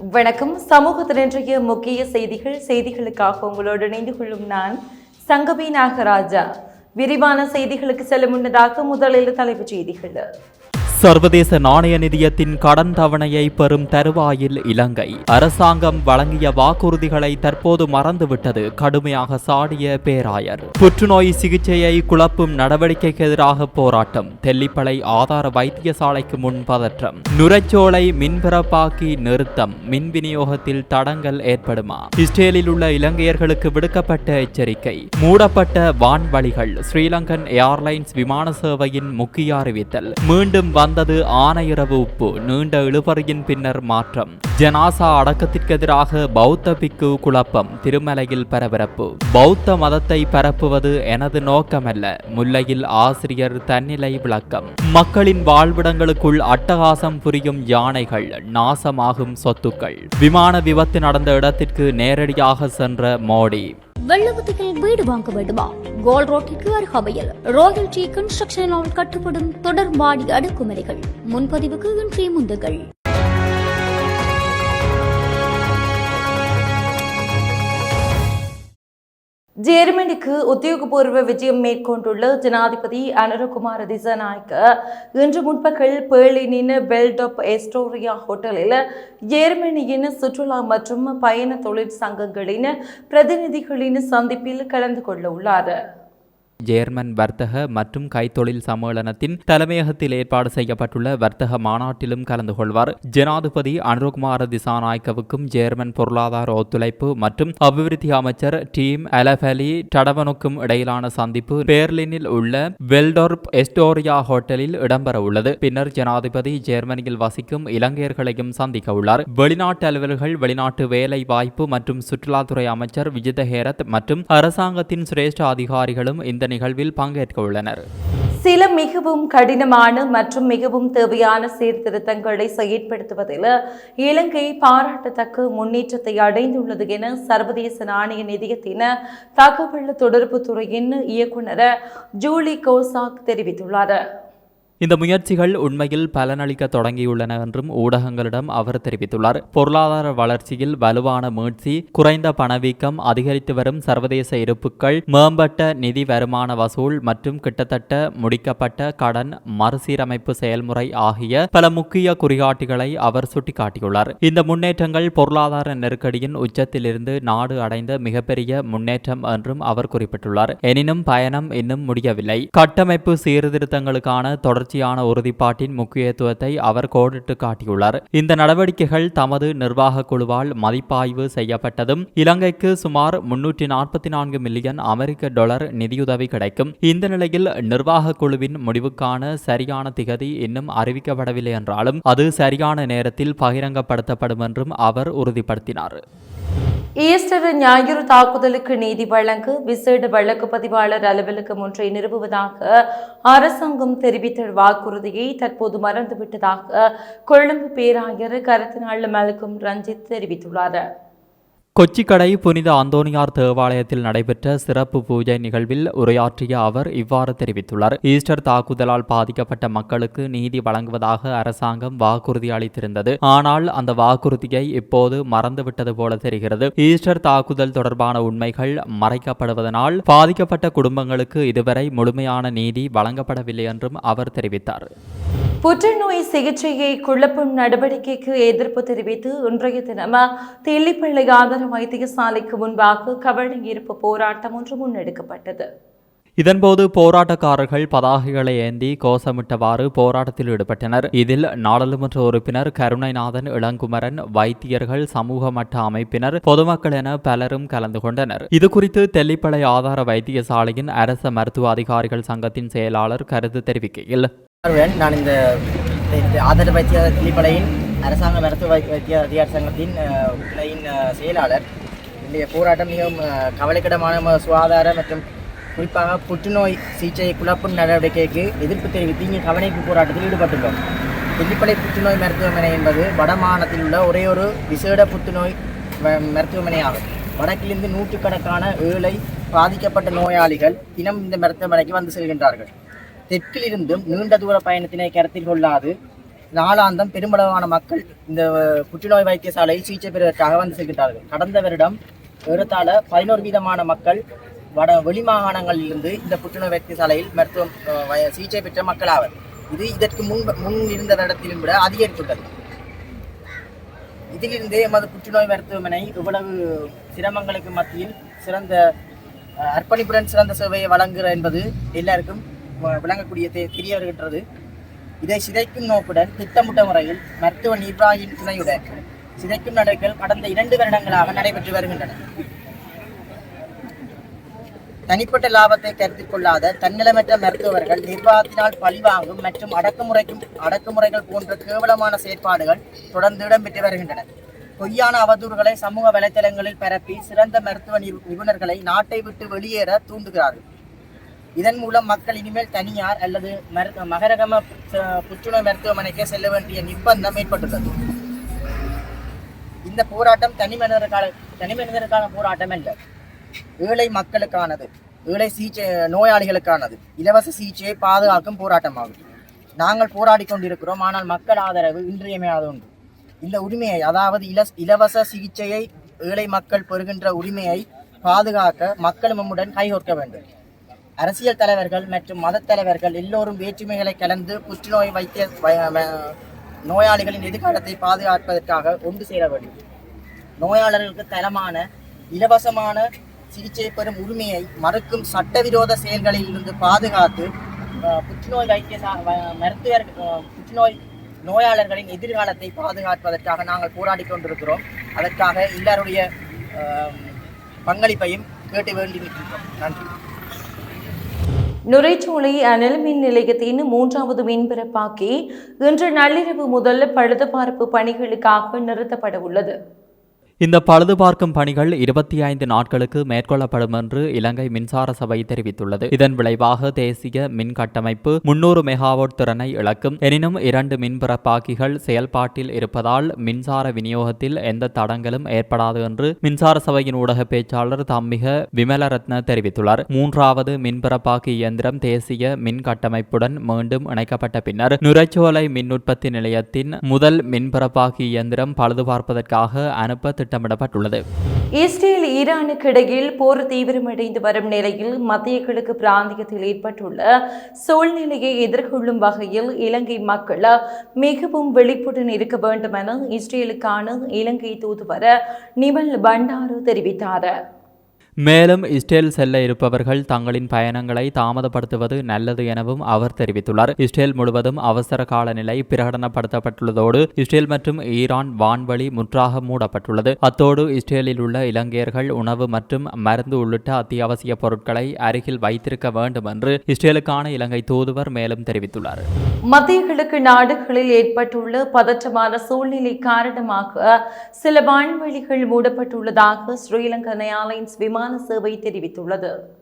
வணக்கம். சமூகத்தின் இன்றைய முக்கிய செய்திகள் செய்திகளுக்காக உங்களோடு இணைந்து கொள்ளும் நான் சங்கவி நாகராஜா. விரிவான செய்திகளுக்கு செல்ல முன்னதாக முதலில் தலைப்புச் செய்திகள். சர்வதேச நாணய நிதியத்தின் கடன் தவணையை பெறும் தருவாயில் இலங்கை. அரசாங்கம் வழங்கிய வாக்குறுதிகளை தற்போது மறந்துவிட்டது. கடுமையாக சாடிய பேராயர். புற்றுநோய் சிகிச்சையை குழப்பும் நடவடிக்கைக்கு எதிராக போராட்டம். தெல்லிப்பளை ஆதார வைத்தியசாலைக்கு முன் பதற்றம். நுரைச்சோலை மின்பரப்பாக்கி நிறுத்தம். மின் விநியோகத்தில் தடங்கல் ஏற்படுமா? இஸ்ரேலில் உள்ள இலங்கையர்களுக்கு விடுக்கப்பட்ட எச்சரிக்கை. மூடப்பட்ட வான்வழிகள். ஸ்ரீலங்கன் ஏர்லைன்ஸ் விமான சேவையின் முக்கிய அறிவித்தல். மீண்டும் வந்தது ஆனையிறவு உப்பு நீண்ட இழுபறியின் பின்னர் மாற்றம். ஜனாசா அடக்கத்திற்கு எதிராக பௌத்த பிக்கு குழப்பம் திருமலையில் பரபரப்பு. பௌத்த மதத்தை பரப்புவது எனது நோக்கமல்ல முல்லையில் ஆசிரியர் தன்னிலை விளக்கம். மக்களின் வாழ்விடங்களுக்குள் அட்டகாசம் புரியும் யானைகள் நாசமாகும் சொத்துக்கள். விமான விபத்து நடந்த இடத்திற்கு நேரடியாக சென்ற மோடி. வெள்ளவத்தையில் வீடு வாங்க வேண்டுமா? கோல் ரோட்டிற்கு அருகாமையில் ராயல் டி கன்ஸ்ட்ரக்ஷனால் கட்டப்படும் தொடர் மாடி அடுக்குமுறைகள் முன்பதிவுக்கு இன்றைய முந்துகள். ஜெர்மனிக்கு உத்தியோகபூர்வ விஜயம் மேற்கொண்டுள்ள ஜனாதிபதி அனுரகுமார் திசநாயக்க இன்று முன்பகல் பேர்லினின் பெல்டப் எஸ்டோரியா ஹோட்டலில் ஜெர்மனியின் சுற்றுலா மற்றும் பயண தொழிற்சங்கங்களின் பிரதிநிதிகளின் சந்திப்பில் கலந்து கொள்ள உள்ளார் ஜேர்மன் வர்த்தக மற்றும் கைத்தொழில் சம்மேளனத்தின் தலைமையகத்தில் ஏற்பாடு செய்யப்பட்டுள்ள வர்த்தக மாநாட்டிலும் கலந்து கொள்வார். ஜனாதிபதி அனுருகுமார திசாநாயக்கவுக்கும் ஜேர்மன் பொருளாதார ஒத்துழைப்பு மற்றும் அபிவிருத்தி அமைச்சர் டீம் அலபலி டடவனுக்கும் இடையிலான சந்திப்பு பேர்லினில் உள்ள வெல்டோர்ப் எஸ்டோரியா ஹோட்டலில் இடம்பெற உள்ளது. பின்னர் ஜனாதிபதி ஜெர்மனியில் வசிக்கும் இலங்கையர்களையும் சந்திக்க உள்ளார். வெளிநாட்டு அலுவலர்கள் வெளிநாட்டு வேலை வாய்ப்பு மற்றும் சுற்றுலாத்துறை அமைச்சர் விஜித ஹேரத் மற்றும் அரசாங்கத்தின் சிரேஷ்ட அதிகாரிகளும் இந்த நிகழ்வில் பங்கேற்க உள்ளனர். சில மிகவும் கடினமான மற்றும் மிகவும் தேவையான சீர்திருத்தங்களை செயற்படுத்துவதில் இலங்கை பாராட்டத்தக்க முன்னேற்றத்தை அடைந்துள்ளது என சர்வதேச நாணய நிதியத்தின் தகவல் தொடர்பு துறையின் இயக்குனர் ஜூலி கோசாக் தெரிவித்துள்ளார். இந்த முயற்சிகள் உண்மையில் பலனளிக்க தொடங்கியுள்ளன என்றும் ஊடகங்களிடம் அவர் தெரிவித்துள்ளார். பொருளாதார வளர்ச்சியில் வலுவான மீட்சி குறைந்த பணவீக்கம் அதிகரித்து வரும் சர்வதேச இருப்புக்கள் மேம்பட்ட நிதி வருமான வசூல் மற்றும் கிட்டத்தட்ட முடிக்கப்பட்ட கடன் மறுசீரமைப்பு செயல்முறை ஆகிய பல முக்கிய குறிகாட்டிகளை அவர் சுட்டிக்காட்டியுள்ளார். இந்த முன்னேற்றங்கள் பொருளாதார நெருக்கடியின் உச்சத்திலிருந்து நாடு அடைந்த மிகப்பெரிய முன்னேற்றம் என்றும் அவர் குறிப்பிட்டுள்ளார். எனினும் பயணம் இன்னும் முடியவில்லை. கட்டமைப்பு சீர்திருத்தங்களுக்கான தொடர்ச்சியான உறுதிப்பாட்டின் முக்கியத்துவத்தை அவர் கோடிட்டு காட்டியுள்ளார். இந்த நடவடிக்கைகள் தமது நிர்வாக குழுவால் மதிப்பாய்வு செய்யப்பட்டதும் இலங்கைக்கு சுமார் முன்னூற்றி நாற்பத்தி நான்கு மில்லியன் அமெரிக்க டாலர் நிதியுதவி கிடைக்கும். இந்த நிலையில் நிர்வாக குழுவின் முடிவுக்கான சரியான திகதி இன்னும் அறிவிக்கப்படவில்லை என்றாலும் அது சரியான நேரத்தில் பகிரங்கப்படுத்தப்படும் என்றும் அவர் உறுதிப்படுத்தினார். ஈஸ்டர் ஞாயிறு தாக்குதலுக்கு நீதி வழங்க விசேட வழக்கு பதிவாளர் அலுவலகம் ஒன்றை நிறுவுவதாக அரசாங்கம் தெரிவித்த வாக்குறுதியை தற்போது மறந்துவிட்டதாக கொழும்பு பேராயர் கருத்தினாள் மல்கம் ரஞ்சித் தெரிவித்துள்ளார். கொச்சிக்கடை புனித அந்தோனியார் தேவாலயத்தில் நடைபெற்ற சிறப்பு பூஜை நிகழ்வில் உரையாற்றிய அவர் இவ்வாறு தெரிவித்துள்ளார். ஈஸ்டர் தாக்குதலால் பாதிக்கப்பட்ட மக்களுக்கு நீதி வழங்குவதாக அரசாங்கம் வாக்குறுதி அளித்திருந்தது. ஆனால் அந்த வாக்குறுதியை இப்போது மறந்துவிட்டது போல தெரிகிறது. ஈஸ்டர் தாக்குதல் தொடர்பான உண்மைகள் மறைக்கப்படுவதனால் பாதிக்கப்பட்ட குடும்பங்களுக்கு இதுவரை முழுமையான நீதி வழங்கப்படவில்லை என்றும் அவர் தெரிவித்தார். புற்றுநோய் சிகிச்சையை குழப்பும் நடவடிக்கைக்கு எதிர்ப்பு தெரிவித்து இன்றைய தினம் தெல்லிப்பள்ளி ஆதார வைத்தியசாலைக்கு முன்பாக கவனஈர்ப்பு போராட்டம் ஒன்று முன்னெடுக்கப்பட்டது. இதன்போது போராட்டக்காரர்கள் பதாகைகளை ஏந்தி கோஷமிட்டவாறு போராட்டத்தில் ஈடுபட்டனர். இதில் நாடாளுமன்ற உறுப்பினர் கருணைநாதன் இளங்குமரன் வைத்தியர்கள் சமூக மட்ட அமைப்பினர் பொதுமக்கள் என பலரும் கலந்து கொண்டனர். இதுகுறித்து தெல்லிப்பளை ஆதார வைத்தியசாலையின் அரச மருத்துவ அதிகாரிகள் சங்கத்தின் செயலாளர் கருத்து தெரிவிக்கையில் வருவேன் நான் இந்த ஆதரவு வைத்திய கிளிப்படையின் அரசாங்க மருத்துவ வைத்திய அதிகார சங்கத்தின் கிளையின் செயலாளர். இன்றைய போராட்டம் மிகவும் கவலைக்கிடமான சுகாதார மற்றும் குறிப்பாக புற்றுநோய் சிகிச்சை குழப்பும் நடவடிக்கைக்கு எதிர்ப்பு தெரிவித்து இங்கே கவனிப்பு போராட்டத்தில் ஈடுபட்டுள்ளோம். தில்லிப்பளை புற்றுநோய் மருத்துவமனை என்பது வடமாநிலத்தில் உள்ள ஒரே ஒரு விசேட புற்றுநோய் மருத்துவமனையாகும். வடக்கிலிருந்து நூற்றுக்கணக்கான ஏழை பாதிக்கப்பட்ட நோயாளிகள் தினம் இந்த மருத்துவமனைக்கு வந்து செல்கின்றார்கள். தெற்கிலிருந்தும் நீண்ட தூர பயணத்தினை கருத்தில் கொள்ளாது. நாளாந்தம் பெருமளவான மக்கள் இந்த புற்றுநோய் வைத்தியசாலையில் சிகிச்சை பெறுவதற்காக வந்து செல்கின்றார்கள். கடந்த வருடம் ஏறத்தாழ பதினோரு வீதமான மக்கள் வட வெளி மாகாணங்களிலிருந்து இந்த புற்றுநோய் வைத்தியசாலையில் மருத்துவம் சிகிச்சை பெற்ற மக்கள் ஆவர் இது இதற்கு முன் முன் இருந்த வருடத்திலும் விட அதிகரித்துள்ளது. இதிலிருந்தே எமது புற்றுநோய் மருத்துவமனை இவ்வளவு சிரமங்களுக்கு மத்தியில் சிறந்த அர்ப்பணிப்புடன் சிறந்த சேவையை வழங்குகிற என்பது எல்லாருக்கும் விளங்கக்கூடிய தெ- தெரிய வருகின்றது இதை சிதைக்கும் நோக்குடன் திட்டமிட்ட முறையில் மருத்துவ நிர்வாகியின் துணையுடன் சிதைக்கும் நடவடிக்கைகள் கடந்த இரண்டு வருடங்களாக நடைபெற்று வருகின்றன. தனிப்பட்ட லாபத்தை கருத்தில் கொள்ளாத தன்னிலமற்ற மருத்துவர்கள் நிர்வாகத்தினால் பழிவாங்கும் மற்றும் அடக்குமுறைக்கும் அடக்குமுறைகள் போன்ற கேவலமான செயற்பாடுகள் தொடர்ந்து இடம்பெற்று வருகின்றன. பொய்யான அவதூறுகளை சமூக வலைத்தளங்களில் பரப்பி சிறந்த மருத்துவ நிபு- நிபுணர்களை நாட்டை விட்டு வெளியேற தூண்டுகிறார்கள். இதன் மூலம் மக்கள் இனிமேல் தனியார் அல்லது மகரகம புற்றுநோய் மருத்துவமனைக்கு செல்ல வேண்டிய நிர்பந்தம் ஏற்பட்டுள்ளது. இந்த போராட்டம் தனி மனிதருக்கான தனி மனிதருக்கான போராட்டம் அல்ல. ஏழை மக்களுக்கானது ஏழை சிகிச்சை நோயாளிகளுக்கானது. இலவச சிகிச்சையை பாதுகாக்கும் போராட்டமாகும். நாங்கள் போராடி கொண்டிருக்கிறோம் ஆனால் மக்கள் ஆதரவு இன்றியமையாத ஒன்று. இந்த உரிமையை அதாவது இல இலவச சிகிச்சையை ஏழை மக்கள் பெறுகின்ற உரிமையை பாதுகாக்க மக்கள் நம்முடன் கைகோர்க்க வேண்டும். அரசியல் தலைவர்கள் மற்றும் மத தலைவர்கள் எல்லோரும் வேற்றுமைகளை கலந்து புற்றுநோய் வைத்திய நோயாளிகளின் எதிர்காலத்தை பாதுகாப்பதற்காக ஒன்று சேர வேண்டும். நோயாளர்களுக்கு தரமான இலவசமான சிகிச்சை பெறும் உரிமையை மறுக்கும் சட்டவிரோத செயல்களில் இருந்து பாதுகாத்து புற்றுநோய் வைத்திய மருத்துவர் புற்றுநோய் நோயாளர்களின் எதிர்காலத்தை பாதுகாப்பதற்காக நாங்கள் போராடி கொண்டிருக்கிறோம். அதற்காக எல்லாருடைய பங்களிப்பையும் கேட்டு வேண்டி நிற்கின்றோம் நன்றி. நுரைச்சோலை அனல் மின் நிலையத்தின் மூன்றாவது மின்பிறப்பாக்கி இன்று நள்ளிரவு முதல் பழுதுபார்ப்பு பணிகளுக்காக நிறுத்தப்பட உள்ளது இந்த பழுது பார்க்கும் பணிகள் இருபத்தி ஐந்து நாட்களுக்கு மேற்கொள்ளப்படும் என்று இலங்கை மின்சார சபை தெரிவித்துள்ளது. இதன் விளைவாக தேசிய மின் கட்டமைப்பு முன்னூறு மெகாவாட் திறனை இழக்கும். எனினும் இரண்டு மின்பிறப்பாக்கிகள் செயல்பாட்டில் இருப்பதால் மின்சார விநியோகத்தில் எந்த தடங்களும் ஏற்படாது என்று மின்சார சபையின் ஊடக பேச்சாளர் தம்மிக விமலரத்ன தெரிவித்துள்ளார். மூன்றாவது மின்பிறப்பாக்கி இயந்திரம் தேசிய மின் கட்டமைப்புடன் மீண்டும் இணைக்கப்பட்ட பின்னர் நுரைச்சோலை மின் உற்பத்தி நிலையத்தின் முதல் மின்பிறப்பாக்கி இயந்திரம் பழுது பார்ப்பதற்காக அனுப்ப திட்டமிடப்பட்டுள்ளது. இஸ்ரேல் ஈரானுக்கு இடையில் போர் தீவிரமடைந்து வரும் நிலையில் மத்திய கிழக்கு பிராந்தியத்தில் ஏற்பட்டுள்ள சூழ்நிலையை எதிர்கொள்ளும் வகையில் இலங்கை மக்கள் மிகவும் விழிப்புடன் இருக்க வேண்டும் என இஸ்ரேலுக்கான இலங்கை தூதுவர நிமல் பண்டாரு தெரிவித்தார். மேலும் இஸ்ரேல் செல்ல இருப்பவர்கள் தங்களின் பயணங்களை தாமதப்படுத்துவது நல்லது எனவும் அவர் தெரிவித்துள்ளார். இஸ்ரேல் முழுவதும் அவசர கால நிலை பிரகடனப்படுத்தப்பட்டுள்ளதோடு இஸ்ரேல் மற்றும் ஈரான் வான்வழி முற்றாக மூடப்பட்டுள்ளது. அத்தோடு இஸ்ரேலில் உள்ள இலங்கையர்கள் உணவு மற்றும் மருந்து உள்ளிட்ட அத்தியாவசிய பொருட்களை அருகில் வைத்திருக்க வேண்டும் என்று இஸ்ரேலுக்கான இலங்கை தூதுவர் மேலும் தெரிவித்துள்ளார். மத்திய கிழக்கு நாடுகளில் ஏற்பட்டுள்ள பதற்றமான சூழ்நிலை காரணமாக சில வான்வெளிகள் மூடப்பட்டுள்ளதாக ஸ்ரீலங்கன் ஏர்லைன்ஸ் விமான சேவை தெரிவித்துள்ளது.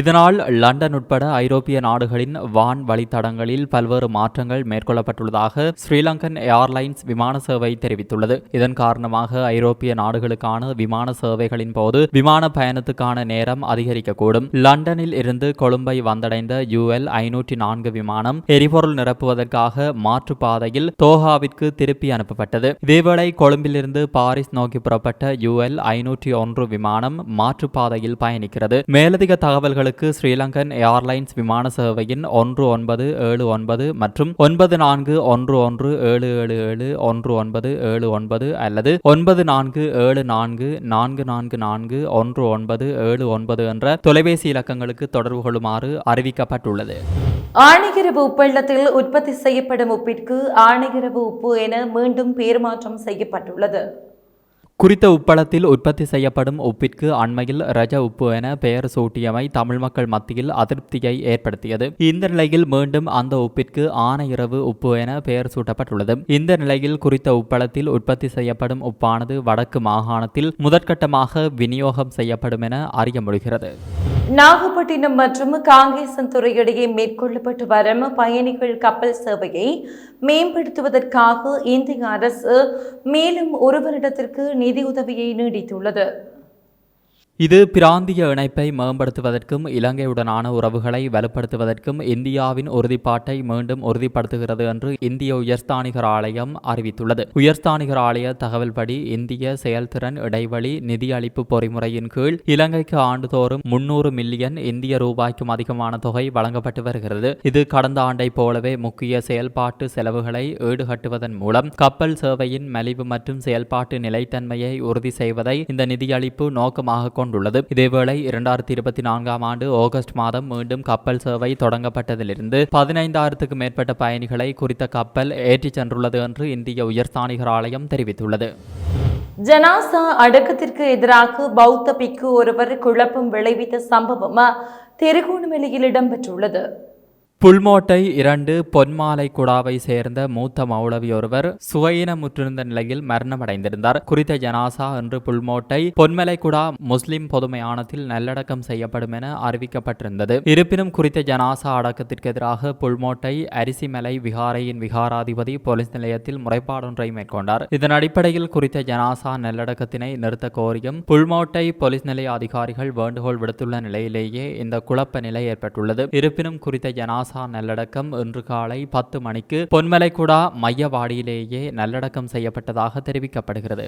இதனால் லண்டன் உட்பட ஐரோப்பிய நாடுகளின் வான் வழித்தடங்களில் பல்வேறு மாற்றங்கள் மேற்கொள்ளப்பட்டுள்ளதாக ஸ்ரீலங்கன் ஏர்லைன்ஸ் விமான சேவை தெரிவித்துள்ளது. இதன் காரணமாக ஐரோப்பிய நாடுகளுக்கான விமான சேவைகளின் போது விமான பயணத்துக்கான நேரம் அதிகரிக்கக்கூடும். லண்டனில் இருந்து கொழும்பை வந்தடைந்த யுஎல் ஐநூற்றி நான்கு விமானம் எரிபொருள் நிரப்புவதற்காக மாற்றுப்பாதையில் தோஹாவிற்கு திருப்பி அனுப்பப்பட்டது. இதேவேளை கொழும்பிலிருந்து பாரிஸ் நோக்கி புறப்பட்ட யுஎல் ஐநூற்றி ஒன்று விமானம் மாற்றுப்பாதையில் பயணிக்கிறது. மேலதிக தகவல்கள் தகவல்களுக்கு ஸ்ரீலங்கன் ஏர்லைன்ஸ் விமான சேவையின் ஒன்று ஒன்பது ஏழு ஒன்பது மற்றும் ஒன்பது நான்கு ஒன்று ஒன்று ஏழு ஏழு ஏழு ஒன்று ஒன்பது ஏழு ஒன்பது அல்லது ஒன்பது நான்கு ஏழு நான்கு நான்கு நான்கு நான்கு ஒன்று ஒன்பது ஏழு ஒன்பது என்ற தொலைபேசி இலக்கங்களுக்கு தொடர்பு கொள்ளுமாறு அறிவிக்கப்பட்டுள்ளது. ஆணையரவு உப்பள்ளத்தில் உற்பத்தி செய்யப்படும் உப்பிற்கு ஆணையரவு உப்பு என மீண்டும் பேர் மாற்றம் செய்யப்பட்டுள்ளது. குறித்த உப்பளத்தில் உற்பத்தி செய்யப்படும் உப்பிற்கு அண்மையில் ரஜ உப்பு என பெயர் சூட்டியமை தமிழ் மக்கள் மத்தியில் அதிருப்தியை ஏற்படுத்தியது. இந்த நிலையில் மீண்டும் அந்த உப்பிற்கு ஆனையிரவு உப்பு என பெயர் சூட்டப்பட்டுள்ளது. இந்த நிலையில் குறித்த உப்பளத்தில் உற்பத்தி செய்யப்படும் உப்பானது வடக்கு மாகாணத்தில் முதற்கட்டமாக விநியோகம் செய்யப்படும் என அறிய முடிகிறது. நாகப்பட்டினம் மற்றும் காங்கேசன்துறை இடையே மேற்கொள்ளப்பட்டு வரும் பயணிகள் கப்பல் சேவையை மேம்படுத்துவதற்காக இந்திய அரசு மேலும் ஒரு வருடத்திற்கு நிதியுதவியை நீடித்துள்ளது. இது பிராந்திய இணைப்பை மேம்படுத்துவதற்கும் இலங்கையுடனான உறவுகளை வலுப்படுத்துவதற்கும் இந்தியாவின் உறுதிப்பாட்டை மீண்டும் உறுதிப்படுத்துகிறது என்று இந்திய உயர்ஸ்தானிகர் ஆலயம் அறிவித்துள்ளது. உயர்ஸ்தானிகர் ஆலய தகவல்படி இந்திய செயல்திறன் இடைவெளி நிதியளிப்பு பொறிமுறையின் கீழ் இலங்கைக்கு ஆண்டுதோறும் முன்னூறு மில்லியன் இந்திய ரூபாய்க்கும் அதிகமான தொகை வழங்கப்பட்டு வருகிறது. இது கடந்த ஆண்டை போலவே முக்கிய செயல்பாட்டு செலவுகளை ஈடுகட்டுவதன் மூலம் கப்பல் சேவையின் மலிவு மற்றும் செயல்பாட்டு நிலைத்தன்மையை உறுதி செய்வதை இந்த நிதியளிப்பு நோக்கமாக கொண்டுள்ளது இதேவேளை இரண்டாயிரத்தி இருபத்தி நான்காம் ஆண்டு ஆகஸ்ட் மாதம் மீண்டும் கப்பல் சேவை தொடங்கப்பட்டதிலிருந்து பதினைந்தாயிரத்துக்கும் மேற்பட்ட பயணிகளை குறித்த கப்பல் ஏற்றிச் சென்றுள்ளது என்று இந்திய உயர்ஸ்தானிகர் ஆலயம் தெரிவித்துள்ளது. ஜனாசா அடக்கத்திற்கு எதிராக பௌத்த பிக்கு ஒருவர் குழப்பம் விளைவித்த சம்பவம் திருகோணமலையில் இடம்பெற்றுள்ளது. புல்மோட்டை இரண்டு பொன்மாலை குடாவை சேர்ந்த மூத்த மௌலவி ஒருவர் சுகையினமுற்றிருந்த நிலையில் மரணமடைந்திருந்தார். குறித்த ஜனாசா இன்று புல்மோட்டை பொன்மலை குடா முஸ்லிம் பொதுமையானத்தில் நல்லடக்கம் செய்யப்படும் என அறிவிக்கப்பட்டிருந்தது. இருப்பினும் குறித்த ஜனாசா அடக்கத்திற்கு எதிராக புல்மோட்டை அரிசிமலை விகாரையின் விகாராதிபதி போலீஸ் நிலையத்தில் முறைப்பாடொன்றை மேற்கொண்டார். இதன் அடிப்படையில் குறித்த ஜனாசா நல்லடக்கத்தினை நிறுத்த கோரியும் புல்மோட்டை போலீஸ் நிலைய அதிகாரிகள் வேண்டுகோள் விடுத்துள்ள நிலையிலேயே இந்த குழப்ப நிலை ஏற்பட்டுள்ளது. இருப்பினும் குறித்த ஜனாசா நல்லடக்கம் இன்று காலை பத்து மணிக்கு பொன்மலைக்குடா மையவாடியிலேயே நல்லடக்கம் செய்யப்பட்டதாக தெரிவிக்கப்படுகிறது.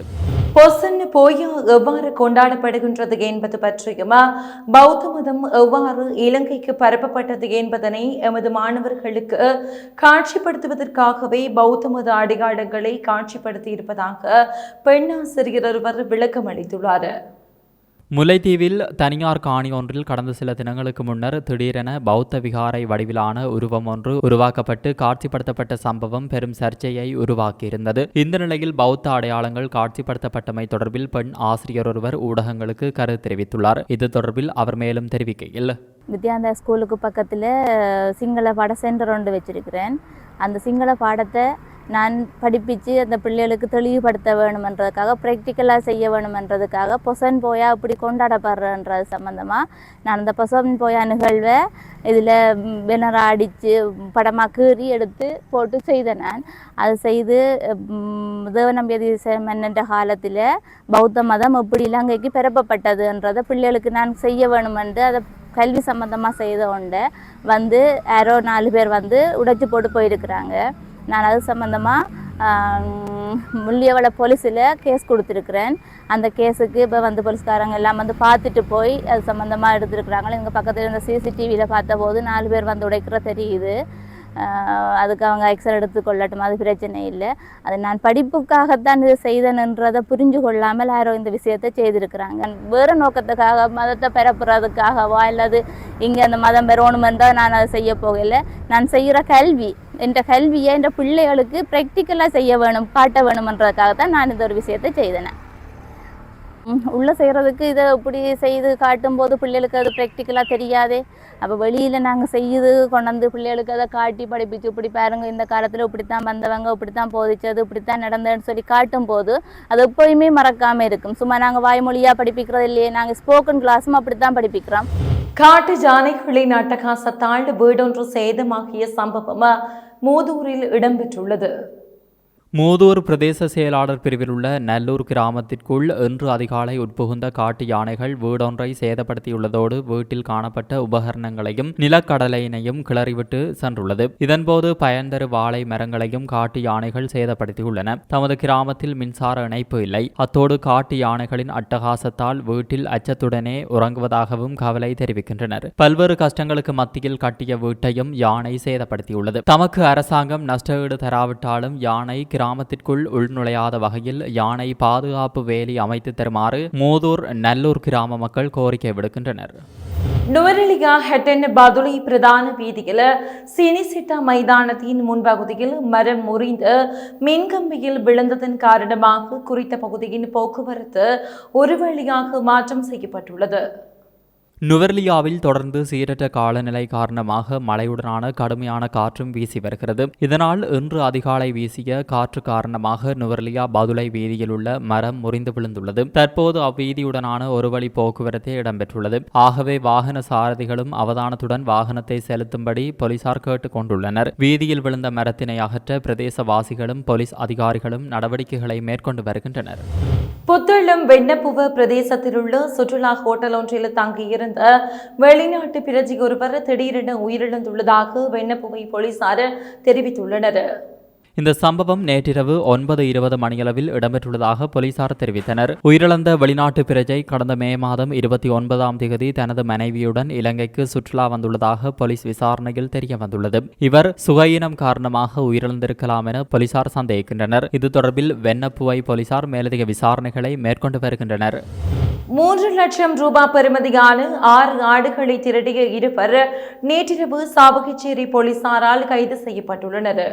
பொசன் போயா எவ்வாறு கொண்டாடப்படுகின்றது என்பது பற்றியும்? பௌத்த மதம் எவ்வாறு இலங்கைக்கு பரப்பப்பட்டது என்பதனை எமது மாணவர்களுக்கு காட்சிப்படுத்துவதற்காகவே பௌத்த மத அடையாளங்களை காட்சிப்படுத்தி இருப்பதாக பெண்ணாசிரியர் ஒருவர் விளக்கம் அளித்துள்ளார் முல்லைத்தீவில் தனியார் காணி ஒன்றில் கடந்த சில தினங்களுக்கு முன்னர் திடீரென பௌத்த விகாரை வடிவிலான உருவம் ஒன்று உருவாக்கப்பட்டு காட்சிப்படுத்தப்பட்ட சம்பவம் பெரும் சர்ச்சையை உருவாக்கியிருந்தது. இந்த நிலையில் பௌத்த அடையாளங்கள் காட்சிப்படுத்தப்பட்டமை தொடர்பில் பெண் ஆசிரியர் ஒருவர் ஊடகங்களுக்கு கருத்து தெரிவித்துள்ளார். இது தொடர்பில் அவர் மேலும் தெரிவிக்கையில் வித்யாந்தா ஸ்கூலுக்கு பக்கத்தில் சிங்கள பாட சென்டர் ஒன்று வச்சிருக்கிறேன். அந்த சிங்கள பாடத்தை நான் படிப்பிச்சு அந்த பிள்ளைகளுக்கு தெளிவுபடுத்த வேணுமென்றதுக்காக ப்ராக்டிக்கலாக செய்ய வேணுமென்றதுக்காக பொசன் போயா இப்படி கொண்டாடப்படுறன்றது சம்மந்தமாக நான் அந்த பொசன் போயா நிகழ்வை இதில் பெனரா அடித்து படமாக கீறி எடுத்து போட்டு செய்தேன் நான். அது செய்து ம், தேவநம்பியதி மன்னன்ற காலத்தில் பௌத்த மதம் எப்படி இலங்கைக்கு பிறப்பப்பட்டதுன்றதை பிள்ளைகளுக்கு நான் செய்ய வேணுமென்று அதை கல்வி சம்மந்தமாக செய்த உண்டு வந்து யாரோ நாலு பேர் வந்து உடைச்சி போட்டு போயிருக்கிறாங்க. நான் அது சம்மந்தமாக முள்ளியவள போலீஸில் கேஸ் கொடுத்துருக்குறேன். அந்த கேஸுக்கு இப்போ வந்து போலீஸ்காரங்க எல்லாம் வந்து பார்த்துட்டு போய் அது சம்மந்தமாக எடுத்துருக்குறாங்க எங்கள் பக்கத்தில் இருந்த சிசிடிவியில் பார்த்தபோது நாலு பேர் வந்து உடைக்கிற தெரியுது. அதுக்கு அவங்க எக்ஸல் எடுத்து கொள்ளட்டும் அது பிரச்சனை இல்லை. அது நான் படிப்புக்காகத்தான் இது செய்தேன்ன்றதை புரிஞ்சு கொள்ளாமல் யாரோ இந்த விஷயத்தை செய்திருக்கிறாங்க. வேறு நோக்கத்துக்காக மதத்தை பரப்புறதுக்காகவா அல்லது இங்கே அந்த மதம் பெறணுமென்றால் நான் அதை செய்ய போகல. நான் செய்கிற கல்வி என்ற கல்வியை என்ற பிள்ளைகளுக்கு ப்ராக்டிக்கலாக செய்ய வேணும் காட்ட வேணுமன்றதுக்காக தான் நான் இந்த ஒரு விஷயத்தை செய்தேன். உள்ளே செய்கிறதுக்கு இதை இப்படி செய்து காட்டும்போது பிள்ளைகளுக்கு அது ப்ராக்டிக்கலாக தெரியாதே. அப்போ வெளியில் நாங்கள் செய்யுது கொண்டாந்து பிள்ளைகளுக்கு அதை காட்டி படிப்பிச்சு இப்படி பாருங்க இந்த காலத்தில் இப்படி தான் வந்தவங்க இப்படித்தான் போதிச்சது இப்படித்தான் நடந்ததுன்னு சொல்லி காட்டும்போது அது எப்போயுமே மறக்காமல் இருக்கும். சும்மா நாங்கள் வாய்மொழியாக படிப்பிக்கிறது இல்லையே நாங்கள் ஸ்போக்கன் கிளாஸும் அப்படித்தான் படிப்பிக்கிறோம். காட்டு ஜானைகளின் நாட்டகாசத்தாண்டு வீடொன்று சேதமாகிய சம்பவம் மூதூரில் இடம்பெற்றுள்ளது. மூதூர் பிரதேச செயலாளர் பிரிவில் உள்ள நல்லூர் கிராமத்திற்குள் இன்று அதிகாலை உட்புகுந்த காட்டு யானைகள் வீடொன்றை சேதப்படுத்தியுள்ளதோடு வீட்டில் காணப்பட்ட உபகரணங்களையும் நிலக்கடலையினையும் கிளறிவிட்டு சென்றுள்ளது. இதன்போது பயன்தரு வாழை மரங்களையும் காட்டு யானைகள் சேதப்படுத்தியுள்ளன. தமது கிராமத்தில் மின்சார இணைப்பு இல்லை. அத்தோடு காட்டு யானைகளின் அட்டகாசத்தால் வீட்டில் அச்சத்துடனே உறங்குவதாகவும் கவலை தெரிவிக்கின்றனர். பல்வேறு கஷ்டங்களுக்கு மத்தியில் கட்டிய வீட்டையும் யானை சேதப்படுத்தியுள்ளது. தமக்கு அரசாங்கம் நஷ்டஈடு தராவிட்டாலும் யானை கிராமத்திற்குள் உள்நுழையாத வகையில் யானை பாதுகாப்பு வேலி அமைத்து தருமாறு மூதூர் நல்லூர் கிராம மக்கள் கோரிக்கை விடுக்கின்றனர். நுவரெலியா ஹெட்டன் பதுளை பிரதான வீதியில் சினிசிட்டா மைதானத்தின் முன்பகுதியில் மரம் முறிந்து மின்கம்பியில் விழுந்ததன் காரணமாக குறித்த பகுதியின் போக்குவரத்து ஒரு வழியாக மாற்றம் செய்யப்பட்டுள்ளது. நுவர்லியாவில் தொடர்ந்து சீரற்ற காலநிலை காரணமாக மழையுடனான கடுமையான காற்றும் வீசி வருகிறது. இதனால் இன்று அதிகாலை வீசிய காற்று காரணமாக நுவர்லியா பதுளை வீதியில் உள்ள மரம் முறிந்து விழுந்துள்ளது. தற்போது அவ்வீதியுடனான ஒரு வழி போக்குவரத்தே இடம்பெற்றுள்ளது. ஆகவே வாகன சாரதிகளும் அவதானத்துடன் வாகனத்தை செலுத்தும்படி போலீசார் கேட்டுக் கொண்டுள்ளனர். வீதியில் விழுந்த மரத்தினை அகற்ற பிரதேசவாசிகளும் போலீஸ் அதிகாரிகளும் நடவடிக்கைகளை மேற்கொண்டு வருகின்றனர். புத்தளம் வெண்ணப்புவ பிரதேசத்தில் உள்ள சுற்றுலா ஹோட்டல் ஒன்றில் தங்கியிருந்த வெளிநாட்டு பிரஜை ஒருவர் திடீரென உயிரிழந்துள்ளதாக வெண்ணப்புவை போலீசார் தெரிவித்துள்ளனர். இந்த சம்பவம் நேற்றிரவு ஒன்பது இருபது மணியளவில் இடம்பெற்றுள்ளதாக போலீசார் தெரிவித்தனர். உயிரிழந்த வெளிநாட்டு பிரஜை கடந்த மே மாதம் இருபத்தி ஒன்பதாம் தேதி தனது மனைவியுடன் இலங்கைக்கு சுற்றுலா வந்துள்ளதாக போலீஸ் விசாரணையில் தெரிய வந்துள்ளது இவர் சுகையினம் காரணமாக உயிரிழந்திருக்கலாம் என போலீசார் சந்தேகிக்கின்றனர். இது தொடர்பில் வெண்ணப்புவை போலீசார் மேலதிக விசாரணைகளை மேற்கொண்டு வருகின்றனர். மூன்று லட்சம் ரூபாய் பெறுமதியான ஆறு ஆடுகளை திருடிய இருவர் நேற்றிரவு சாவகச்சேரி போலீசாரால் கைது செய்யப்பட்டுள்ளனர்.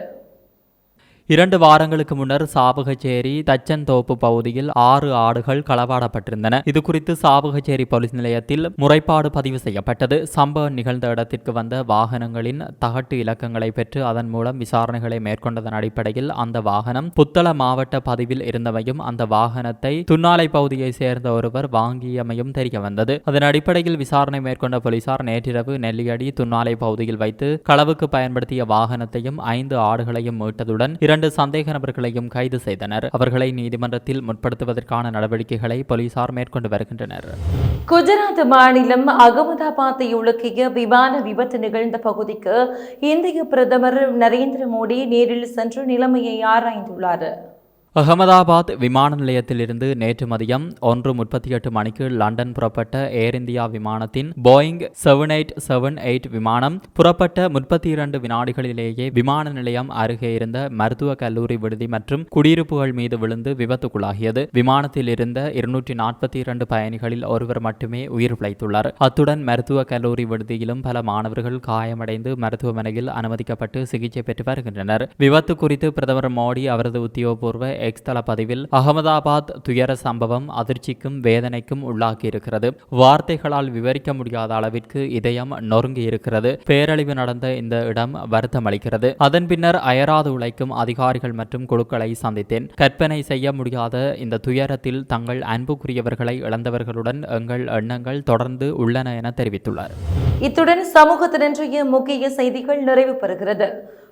இரண்டு வாரங்களுக்கு முன்னர் சாவகச்சேரி தச்சன்தோப்பு பகுதியில் ஆறு ஆடுகள் களவாடப்பட்டிருந்தன. இது குறித்து சாவகச்சேரி போலீஸ் நிலையத்தில் முறைப்பாடு பதிவு செய்யப்பட்டது. சம்பவம் நிகழ்ந்த இடத்திற்கு வந்த வாகனங்களின் தகட்டு இலக்கங்களை பெற்று அதன் மூலம் விசாரணைகளை மேற்கொண்டதன் அடிப்படையில் அந்த வாகனம் புத்தள மாவட்ட பதிவில் இருந்தமையும் அந்த வாகனத்தை துன்னாலை பகுதியை சேர்ந்த ஒருவர் வாங்கியமையும் தெரிய வந்தது. அதன் அடிப்படையில் விசாரணை மேற்கொண்ட போலீசார் நேற்றிரவு நெல்லியடி துன்னாலை பகுதியில் வைத்து களவுக்கு பயன்படுத்திய வாகனத்தையும் ஐந்து ஆடுகளையும் மீட்டதுடன் இரண்டு சந்தேக நபர்களையும் கைது செய்தனர். அவர்களை நீதிமன்றத்தில் முற்படுத்துவதற்கான நடவடிக்கைகளை போலீசார் மேற்கொண்டு வருகின்றனர். குஜராத் மாநிலம் அகமதாபாத்தை உலுக்கிய விமான விபத்து நிகழ்ந்த பகுதிக்கு இந்திய பிரதமர் நரேந்திர மோடி நேரில் சென்று நிலைமையை ஆராய்ந்துள்ளார். அகமதாபாத் விமான நிலையத்திலிருந்து நேற்று மதியம் ஒன்று முப்பத்தி எட்டு மணிக்கு லண்டன் புறப்பட்ட ஏர் இந்தியா விமானத்தின் Boeing seven eight seven eight விமானம் புறப்பட்ட முப்பத்தி இரண்டு வினாடிகளிலேயே விமான நிலையம் அருகே இருந்த மருத்துவ கல்லூரி விடுதி மற்றும் குடியிருப்புகள் மீது விழுந்து விபத்துக்குள்ளாகியது. விமானத்தில் இருந்த இருநூற்றி நாற்பத்தி இரண்டு பயணிகளில் ஒருவர் மட்டுமே உயிர் பிழைத்துள்ளார். அத்துடன் மருத்துவ கல்லூரி விடுதியிலும் பல மாணவர்கள் காயமடைந்து மருத்துவமனையில் அனுமதிக்கப்பட்டு சிகிச்சை பெற்று வருகின்றனர். விபத்து குறித்து பிரதமர் மோடி அவரது உத்தியோகபூர்வ எக்ஸ் பதிவில் அகமதாபாத் துயர சம்பவம் அதிர்ச்சிக்கும் வேதனைக்கும் உள்ளாகியிருக்கிறது. வார்த்தைகளால் விவரிக்க முடியாத அளவிற்கு இதயம் நொறுங்கி இருக்கிறது பேரழிவு நடந்த இந்த இடம் வருத்தம் அளிக்கிறது அதன் பின்னர் அயராது உழைக்கும் அதிகாரிகள் மற்றும் குழுக்களை சந்தித்தேன். கற்பனை செய்ய முடியாத இந்த துயரத்தில் தங்கள் அன்புக்குரியவர்களை இழந்தவர்களுடன் எங்கள் எண்ணங்கள் தொடர்ந்து உள்ளன என தெரிவித்துள்ளார். இத்துடன் சமூகத்தினின்றைய முக்கிய செய்திகள் நிறைவு பெறுகிறது